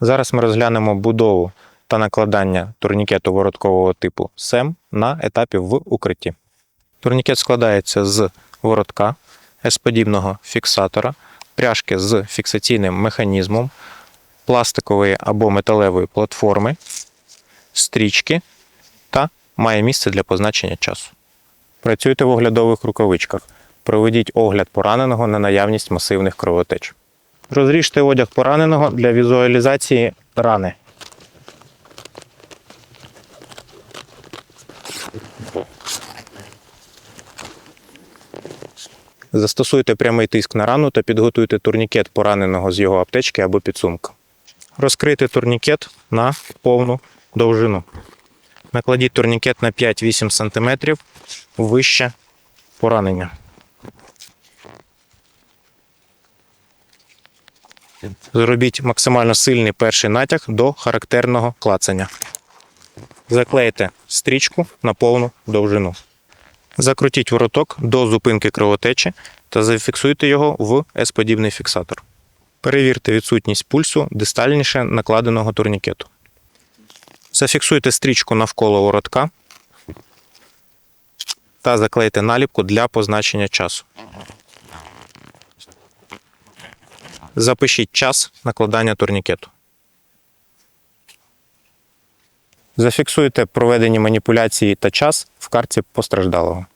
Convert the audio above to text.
Зараз ми розглянемо будову та накладання турнікету вороткового типу СЕМ на етапі в укритті. Турнікет складається з воротка, S-подібного фіксатора, пряжки з фіксаційним механізмом, пластикової або металевої платформи, стрічки та має місце для позначення часу. Працюйте в оглядових рукавичках. Проведіть огляд пораненого на наявність масивних кровотеч. Розріжте одяг пораненого для візуалізації рани. Застосуйте прямий тиск на рану та підготуйте турнікет пораненого з його аптечки або підсумка. Розкрийте турнікет на повну довжину. Накладіть турнікет на 5-8 см вище поранення. Зробіть максимально сильний перший натяг до характерного клацання. Заклейте стрічку на повну довжину. Закрутіть вороток до зупинки кровотечі та зафіксуйте його в S-подібний фіксатор. Перевірте відсутність пульсу дистальніше накладеного турнікету. Зафіксуйте стрічку навколо воротка та заклейте наліпку для позначення часу. Запишіть час накладання турнікету. Зафіксуйте проведені маніпуляції та час в карті постраждалого.